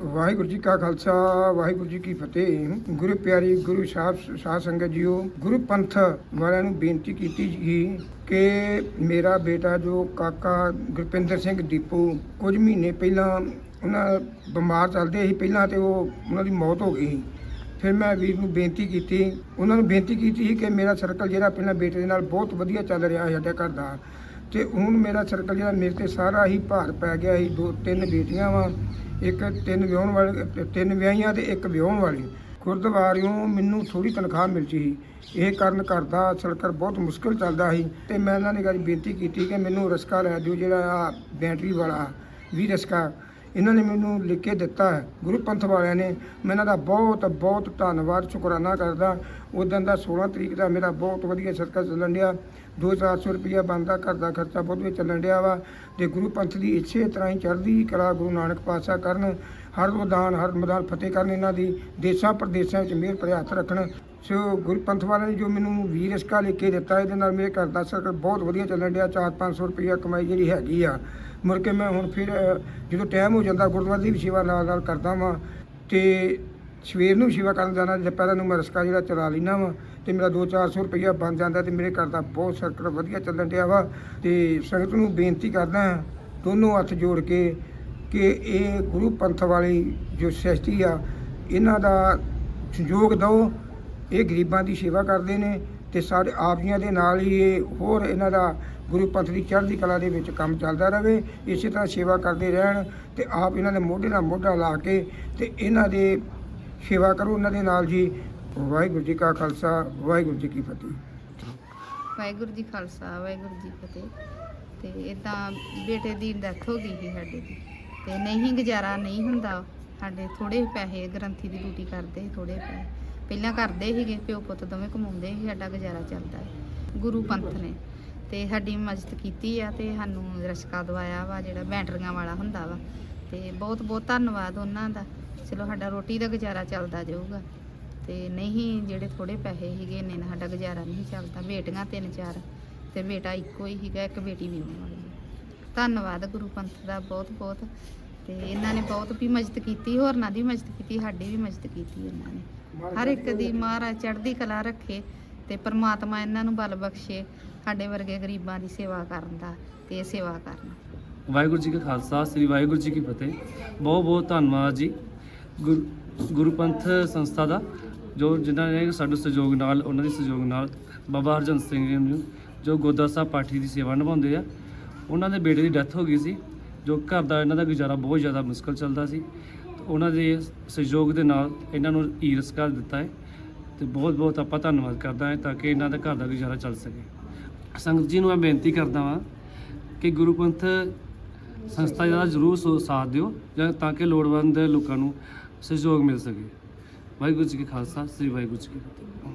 ਵਾਹਿਗੁਰੂ ਜੀ ਕਾ ਖਾਲਸਾ, ਵਾਹਿਗੁਰੂ ਜੀ ਕੀ ਫਤਿਹ ਗੁਰੂ ਪਿਆਰੀ, ਗੁਰੂ ਸਾਹਿਬ ਸਾਧ ਸੰਗਤ ਜੀਓ, ਗੁਰੂ ਪੰਥ ਵਾਲਿਆਂ ਨੂੰ ਬੇਨਤੀ ਕੀਤੀ ਜੀ ਕਿ ਮੇਰਾ ਬੇਟਾ ਜੋ ਕਾਕਾ ਗੁਰਪਿੰਦਰ ਸਿੰਘ ਦੀਪੂ, ਕੁਝ ਮਹੀਨੇ ਪਹਿਲਾਂ ਉਹਨਾਂ ਬਿਮਾਰ ਚੱਲਦੇ ਸੀ ਪਹਿਲਾਂ ਤੇ ਉਹ ਉਹਨਾਂ ਦੀ ਮੌਤ ਹੋ ਗਈ ਸੀ। ਫਿਰ ਮੈਂ ਵੀਰ ਨੂੰ ਬੇਨਤੀ ਕੀਤੀ, ਉਹਨਾਂ ਨੂੰ ਬੇਨਤੀ ਕੀਤੀ ਸੀ ਕਿ ਮੇਰਾ ਸਰਕਲ ਜਿਹੜਾ ਪਹਿਲਾਂ ਬੇਟੇ ਦੇ ਨਾਲ ਬਹੁਤ ਵਧੀਆ ਚੱਲ ਰਿਹਾ ਹੈ ਸਾਡੇ ਘਰ ਦਾ ਤੇ ਹੁਣ ਮੇਰਾ ਸਰਕਲ ਜਿਹੜਾ ਮੇਰੇ ਤੇ ਸਾਰਾ ਹੀ ਭਾਰ ਪੈ ਗਿਆ ਸੀ, ਦੋ ਤਿੰਨ ਬੇਟੀਆਂ ਵਾ, ਇੱਕ ਤਿੰਨ ਵਿਆਹਣ ਵਾਲੇ ਤਿੰਨ ਵਿਆਹੀਆਂ ਤੇ ਇੱਕ ਵਿਆਹਣ ਵਾਲੀ। ਗੁਰਦੁਆਰਿਓਂ ਮੈਨੂੰ ਥੋੜੀ ਤਨਖਾਹ ਮਿਲਦੀ ਸੀ। ਇਹ ਕਾਰਨ ਘਰ ਦਾ ਸਰਕਲ ਬਹੁਤ ਮੁਸ਼ਕਲ ਚੱਲਦਾ ਸੀ। ਤੇ ਮੈਂ ਇਹਨਾਂ ਨੇ ਗੱਲ ਬੇਨਤੀ ਕੀਤੀ ਕਿ ਮੈਨੂੰ ਰਸਕਾ ਲੈ ਦਿਓ ਜਿਹੜਾ ਆ ਬੈਟਰੀ ਵਾਲਾ ਵੀ ਰਸਕਾ। ਇਹਨਾਂ ਨੇ ਮੈਨੂੰ ਲਿਖ ਕੇ ਦਿੱਤਾ ਹੈ। ਗੁਰੂ ਪੰਥ ਵਾਲਿਆਂ ਨੇ ਮੈਂ ਇਹਨਾਂ ਦਾ ਬਹੁਤ ਬਹੁਤ ਧੰਨਵਾਦ, ਸ਼ੁਕਰਾਨਾ ਕਰਦਾ। ਉਦੋਂ ਦਾ 16 ਤਰੀਕ ਦਾ ਮੇਰਾ ਬਹੁਤ ਵਧੀਆ ਸਰਕਲ ਚੱਲਣ ਡਿਆ। 2-400 ਰੁਪਇਆ ਬਣਦਾ, ਘਰ ਦਾ ਖਰਚਾ ਬਹੁਤ ਵਧੀਆ ਚੱਲਣ ਡਿਆ ਵਾ। ਤੇ ਗੁਰੂ ਪੰਥ ਦੀ ਇਸੇ ਤਰ੍ਹਾਂ ਹੀ ਚੜ੍ਹਦੀ ਕਲਾ ਗੁਰੂ ਨਾਨਕ ਪਾਤਸ਼ਾਹ ਕਰਨ, ਹਰ ਮੈਦਾਨ ਹਰ ਮੈਦਾਨ ਫਤਿਹ ਕਰਨ ਇਹਨਾਂ ਦੀ, ਦੇਸ਼ਾਂ ਪ੍ਰਦੇਸ਼ਾਂ ਵਿੱਚ ਮਿਹਰ ਭਰੇ ਹੱਥ ਰੱਖਣ। ਸੋ ਗੁਰੂ ਪੰਥ ਵਾਲਿਆਂ ਨੇ ਜੋ ਮੈਨੂੰ ਵੀਰ ਇਸਕਾ ਲਿਖ ਕੇ ਦਿੱਤਾ, ਇਹਦੇ ਨਾਲ ਮੇਰੇ ਘਰ ਦਾ ਸਰਕਲ ਬਹੁਤ ਵਧੀਆ ਚੱਲਣ ਡਿਆ। 4-500 ਰੁਪਇਆ ਕਮਾਈ ਜਿਹੜੀ ਹੈਗੀ ਆ। ਮੁੜ ਕੇ ਮੈਂ ਹੁਣ ਫਿਰ ਜਦੋਂ ਟਾਈਮ ਹੋ ਜਾਂਦਾ, ਗੁਰਦੁਆਰੇ ਦੀ ਵੀ ਸੇਵਾ ਨਾਲ ਨਾਲ ਕਰਦਾ ਵਾਂ ਤੇ ਸਵੇਰ ਨੂੰ ਸੇਵਾ ਕਰਨ ਜਾਣਾ ਦੁਪਹਿਰਾਂ ਨੂੰ ਮੈਂ ਰਸਕਾ ਜਿਹੜਾ ਚਲਾ ਲੈਣਾ ਵਾ ਤੇ ਮੇਰਾ 2-400 ਰੁਪਈਆ ਬਣ ਜਾਂਦਾ ਤੇ ਮੇਰੇ ਘਰ ਦਾ ਬਹੁਤ ਸਰਕਲ ਵਧੀਆ ਚੱਲਣ ਡਿਆ ਵਾ ਤੇ ਸੰਗਤ ਨੂੰ ਬੇਨਤੀ ਕਰਦਾ ਦੋਨੋਂ ਹੱਥ ਜੋੜ ਕੇ ਕਿ ਇਹ ਗੁਰੂ ਪੰਥ ਵਾਲੀ ਜੋ ਸ੍ਰਿਸ਼ਟੀ ਆ, ਇਹਨਾਂ ਦਾ ਸੰਯੋਗ ਦਿਓ, ਇਹ ਗਰੀਬਾਂ ਦੀ ਸੇਵਾ ਕਰਦੇ ਨੇ ਤੇ ਸਾਰੇ ਆਪ ਜੀਆਂ ਦੇ ਨਾਲ ਹੀ ਇਹ ਹੋਰ ਇਹਨਾਂ ਦਾ ਗੁਰੂ ਪੰਥ ਦੀ ਚੜ੍ਹਦੀ ਕਲਾ ਦੇ ਵਿੱਚ ਕੰਮ ਚੱਲਦਾ ਰਹੇ ਇਸੇ ਤਰ੍ਹਾਂ ਸੇਵਾ ਕਰਦੇ ਰਹਿਣ ਤੇ ਆਪ ਇਹਨਾਂ ਦੇ ਮੋਢੇ ਨਾਲ ਮੋਢਾ ਲਾ ਕੇ ਤੇ ਇਹਨਾਂ ਦੇ ਸੇਵਾ ਕਰੋ, ਉਹਨਾਂ ਦੇ ਨਾਲ ਜੀ। ਵਾਹਿਗੁਰੂ ਜੀ ਕਾ ਖਾਲਸਾ, ਵਾਹਿਗੁਰੂ ਜੀ ਕੀ ਫਤਿਹ। ਵਾਹਿਗੁਰੂ ਜੀ ਖਾਲਸਾ, ਵਾਹਿਗੁਰੂ ਜੀ ਫਤਿਹ। ਤੇ ਇਦਾਂ ਬੇਟੇ ਦੀ ਡੈਥ ਹੋ ਗਈ ਸੀ ਸਾਡੇ ਦੀ। ਤੇ ਨਹੀਂ ਗੁਜ਼ਾਰਾ, ਨਹੀਂ ਹੁੰਦਾ। ਸਾਡੇ ਥੋੜੇ ਪੈਸੇ ਗ੍ਰੰਥੀ ਦੀ ਡਿਊਟੀ ਕਰਦੇ ਸੀ ਥੋੜੇ ਪੈਸੇ। ਪਹਿਲਾਂ ਕਰਦੇ ਸੀਗੇ, ਪਿਓ ਪੁੱਤ ਦੋਵੇਂ ਕਮਾਉਂਦੇ ਸੀ, ਸਾਡਾ ਗੁਜ਼ਾਰਾ ਚੱਲਦਾ ਹੈ ਗੁਰੂ ਪੰਥ ਨੇ। ਤੇ ਸਾਡੀ ਮਦਦ ਕੀਤੀ ਆ ਤੇ ਸਾਨੂੰ ਰਸਕਾ ਦਵਾਇਆ ਵਾ, ਜਿਹੜਾ ਬੈਟਰੀਆਂ ਵਾਲਾ ਹੁੰਦਾ ਵਾ। ਤੇ ਬਹੁਤ ਬਹੁਤ ਧੰਨਵਾਦ ਉਹਨਾਂ ਦਾ। ਚਲੋ, ਸਾਡਾ ਰੋਟੀ ਦਾ ਗੁਜ਼ਾਰਾ ਚੱਲਦਾ ਜਾਊਗਾ। ਤੇ ਨਹੀਂ, ਜਿਹੜੇ ਥੋੜੇ ਪੈਸੇ ਸੀਗੇ, ਇੰਨੇ ਨਾਲ ਸਾਡਾ ਗੁਜ਼ਾਰਾ ਨਹੀਂ ਚੱਲਦਾ। ਬੇਟੀਆਂ ਤਿੰਨ ਚਾਰ, ਤੇ ਬੇਟਾ ਇੱਕੋ ਹੀ ਸੀਗਾ, ਇੱਕ ਬੇਟੀ ਵੀ ਹੋਣ ਵਾਲੀ ਧੰਨਵਾਦ ਗੁਰੂ ਪੰਥ ਦਾ ਬਹੁਤ ਬਹੁਤ। ਤੇ ਇਹਨਾਂ ਨੇ ਬਹੁਤ ਵੀ ਮਦਦ ਕੀਤੀ ਹੋਰਨਾਂ ਦੀ ਮਦਦ ਕੀਤੀ ਸਾਡੀ ਵੀ ਮਦਦ ਕੀਤੀ ਇਹਨਾਂ ਨੇ। ਹਰ ਇੱਕ ਦੀ ਮਹਾਰਾਜ ਚੜ੍ਹਦੀ ਕਲਾ ਰੱਖੇ ਤੇ ਪ੍ਰਮਾਤਮਾ ਇਹਨਾਂ ਨੂੰ ਬਲ ਬਖਸ਼ੇ ਸਾਡੇ ਵਰਗੇ ਗਰੀਬਾਂ ਦੀ ਸੇਵਾ ਕਰਨ ਦਾ ਤੇ ਇਹ ਸੇਵਾ ਕਰਨ। ਵਾਹਿਗੁਰੂ ਜੀ ਕਾ ਖਾਲਸਾ ਸ੍ਰੀ ਵਾਹਿਗੁਰੂ ਜੀ ਕੀ ਫਤਿਹ। ਬਹੁਤ ਬਹੁਤ ਧੰਨਵਾਦ ਜੀ। ਗੁਰ- ਪੰਥ ਸੰਸਥਾ ਦਾ ਜੋ ਜਿਨ੍ਹਾਂ ਨੇ ਸਾਡੇ ਸਹਿਯੋਗ ਨਾਲ ਉਹਨਾਂ ਦੇ ਸਹਿਯੋਗ ਨਾਲ ਬਾਬਾ ਹਰਜਨ ਸਿੰਘ ਜੀ ਨੂੰ ਜੋ ਗੋਦਾ ਸਾਹਿਬ ਪਾਠੀ ਦੀ ਸੇਵਾ ਨਿਭਾਉਂਦੇ ਆ ਉਹਨਾਂ ਦੇ ਬੇਟੇ ਦੀ ਡੈਥ ਹੋ ਗਈ ਸੀ। ਜੋ ਘਰ ਦਾ ਇਹਨਾਂ ਦਾ ਗੁਜ਼ਾਰਾ ਬਹੁਤ ਜ਼ਿਆਦਾ ਮੁਸ਼ਕਲ ਚੱਲਦਾ ਸੀ, ਤੇ ਉਹਨਾਂ ਦੇ ਸਹਿਯੋਗ ਦੇ ਨਾਲ ਇਹਨਾਂ ਨੂੰ ਈਰਸਕਾਰ ਦਿੱਤਾ ਹੈ, ਤੇ ਬਹੁਤ ਬਹੁਤ ਆਪਾਂ ਧੰਨਵਾਦ ਕਰਦਾ ਹਾਂ ਤਾਂ ਕਿ ਇਹਨਾਂ ਦਾ ਘਰ ਦਾ ਗੁਜ਼ਾਰਾ ਚੱਲ ਸਕੇ। ਸੰਗਤ ਜੀ ਨੂੰ ਮੈਂ ਬੇਨਤੀ ਕਰਦਾ ਹਾਂ ਕਿ ਗੁਰੂ ਪੰਥ ਸੰਸਥਾ ਦਾ ਜ਼ਰੂਰ ਸੋ- ਸਾਥ ਦਿਓ ਜਾਂ ਤਾਂ ਕਿ ਲੋੜਵੰਦ ਲੋਕਾਂ ਨੂੰ ਸਹਿਯੋਗ ਮਿਲ ਸਕੇ। ਵਾਹਿਗੁਰੂ ਜੀ ਕੀ ਖਾਲਸਾ, ਸ੍ਰੀ ਵਾਹਿਗੁਰੂ ਜੀ ਕੀ ਫਤਿਹ।